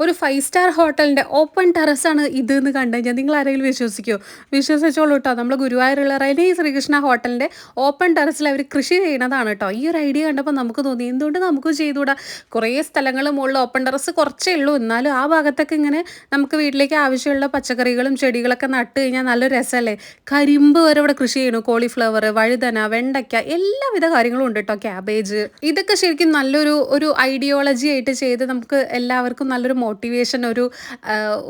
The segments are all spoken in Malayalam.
ഒരു ഫൈവ് സ്റ്റാർ ഹോട്ടലിന്റെ ഓപ്പൺ ടെറസാണ് ഇത് എന്ന് കണ്ടു കഴിഞ്ഞാൽ നിങ്ങൾ ആരെങ്കിലും വിശ്വസിക്കുമോ വിശ്വസിച്ചോളൂ കേട്ടോ നമ്മൾ ഗുരുവായൂരുള്ള റൈനി ശ്രീകൃഷ്ണ ഹോട്ടലിന്റെ ഓപ്പൺ ടെറസിൽ അവർ കൃഷി ചെയ്യണതാണ് കേട്ടോ ഈ ഒരു ഐഡിയ കണ്ടപ്പോൾ നമുക്ക് തോന്നി എന്തുകൊണ്ട് നമുക്ക് ചെയ്തുകൂടാ? കുറേ സ്ഥലങ്ങൾ മുകളിൽ ഓപ്പൺ ടെറസ് കുറച്ചേ ഉള്ളൂ. എന്നാലും ആ ഭാഗത്തൊക്കെ ഇങ്ങനെ നമുക്ക് വീട്ടിലേക്ക് ആവശ്യമുള്ള പച്ചക്കറികളും ചെടികളൊക്കെ നട്ട് കഴിഞ്ഞാൽ നല്ലൊരു രസമല്ലേ കരിമ്പ് വരെ ഇവിടെ കൃഷി ചെയ്യണു കോളിഫ്ലവർ വഴുതന വെണ്ടയ്ക്ക എല്ലാവിധ കാര്യങ്ങളും ഉണ്ട് കേട്ടോ ക്യാബേജ് ഇതൊക്കെ ശരിക്കും നല്ലൊരു ഒരു ഐഡിയോളജി ആയിട്ട് ചെയ്ത് നമുക്ക് എല്ലാവർക്കും നല്ലൊരു മോട്ടിവേഷൻ ഒരു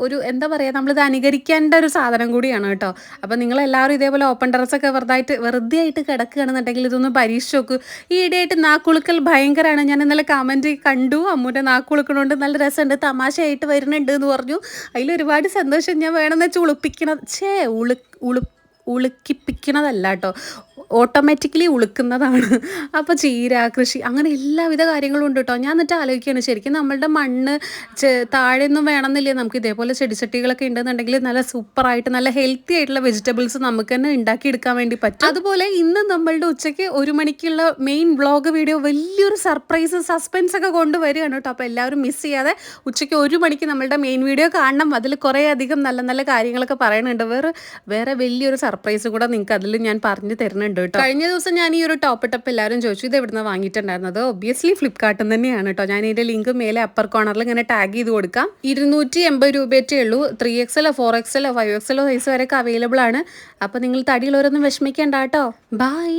ഒരു എന്താ പറയുക നമ്മളിത് അനുകരിക്കേണ്ട ഒരു സാധനം കൂടിയാണ് കേട്ടോ. അപ്പോൾ നിങ്ങളെല്ലാവരും ഇതേപോലെ ഓപ്പൺ ടെറസൊക്കെ വെറുതായിട്ട് വെറുതെ ആയിട്ട് കിടക്കുകയാണെന്നുണ്ടെങ്കിൽ ഇതൊന്ന് പരീക്ഷിച്ച് നോക്കൂ. ഈ ഇടയായിട്ട് നാക്കുളുക്കൽ ഭയങ്കരമാണ് ഞാൻ ഇന്നലെ കമന്റ് കണ്ടു. അമ്മൂന്റെ നാക്കുളുക്കണോണ്ട് നല്ല രസമുണ്ട്. തമാശയായിട്ട് വരുന്നുണ്ട് എന്ന് പറഞ്ഞു അതിലൊരുപാട് സന്തോഷം ഞാൻ വേണമെന്ന് വെച്ചാൽ ഉളുപ്പിക്കണം ഛേ ഉളു ഉളു ഉളുക്കിപ്പിക്കണതല്ല കേട്ടോ. ഓട്ടോമാറ്റിക്കലി ഉളുക്കുന്നതാണ്. അപ്പോൾ ചീര കൃഷി അങ്ങനെ എല്ലാവിധ കാര്യങ്ങളും ഉണ്ട് കേട്ടോ ഞാൻ എന്നിട്ട് ആലോചിക്കുകയാണ് ശരിക്കും നമ്മളുടെ മണ്ണ് താഴെയൊന്നും വേണമെന്നില്ല? നമുക്ക് ഇതേപോലെ ചെടിച്ചട്ടികളൊക്കെ ഉണ്ടെന്നുണ്ടെങ്കിൽ നല്ല സൂപ്പറായിട്ട് നല്ല ഹെൽത്തി ആയിട്ടുള്ള വെജിറ്റബിൾസ് നമുക്ക് തന്നെ ഉണ്ടാക്കിയെടുക്കാൻ വേണ്ടി പറ്റും. അതുപോലെ ഇന്ന് നമ്മളുടെ ഉച്ചയ്ക്ക് ഒരു മണിക്കുള്ള മെയിൻ വ്ളോഗ് വീഡിയോ വലിയൊരു സർപ്രൈസ് സസ്പെൻസ് ഒക്കെ കൊണ്ടുവരികയാണ് കേട്ടോ അപ്പോൾ എല്ലാവരും മിസ് ചെയ്യാതെ ഉച്ചയ്ക്ക് ഒരു മണിക്ക് നമ്മളുടെ മെയിൻ വീഡിയോ കാണണം. അതിൽ കുറേ അധികം നല്ല നല്ല കാര്യങ്ങളൊക്കെ പറയുന്നുണ്ട് വേറെ വേറെ വലിയൊരു സർപ്രൈസ് കൂടെ നിങ്ങൾക്ക് അതിൽ ഞാൻ പറഞ്ഞു തരുന്നുണ്ട്. കേട്ടോ. കഴിഞ്ഞ ദിവസം ഞാൻ ഈ ഒരു ടോപ്പ് ടപ്പ് എല്ലാവരും ചോദിച്ചു ഇത് എവിടുന്ന് വാങ്ങിയിട്ടുണ്ടായിരുന്നത്? ഒബ്വിയസ്ലി ഫ്ലിപ്കാർട്ടിൽ തന്നെയാണ് കേട്ടോ. ഞാൻ ഇതിന്റെ ലിങ്ക് മേലെ അപ്പർ കോർണറിൽ ഇങ്ങനെ ടാഗ് ചെയ്ത് കൊടുക്കാം. ഇരുന്നൂറ്റി എൺപത് രൂപയറ്റേ ഉള്ളൂ. ത്രീ എക്സലോ ഫോർ എക്സലോ ഫൈവ് എക്സലോ സൈസ് വരെയൊക്കെ അവൈലബിൾ ആണ്. അപ്പോൾ നിങ്ങൾ തടിയുള്ളവരൊന്നും വിഷമിക്കേണ്ട കേട്ടോ. ബൈ